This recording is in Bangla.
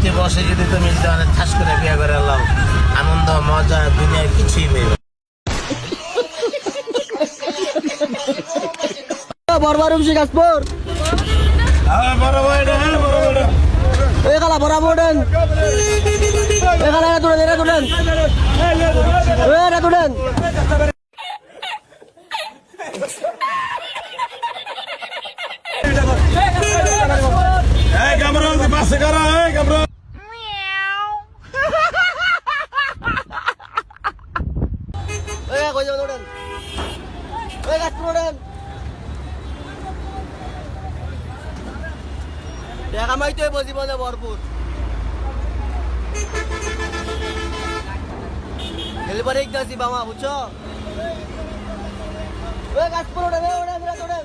বাড়িতে বসে যদি তুমি যদি অনেক ঠাস করে বিয়ে করে লাও আনন্দ মজা দুনিয়ার কিছুই নেই। বরবার গাছপুর এরা তুলেন এরা তুলেন ওঠেন এ গাছপুর ওঠেন দেখা মাইতে বজিবনে ভরপুর। হেলবারে একদাসি বামা বুঝছ? ওই ওঠেন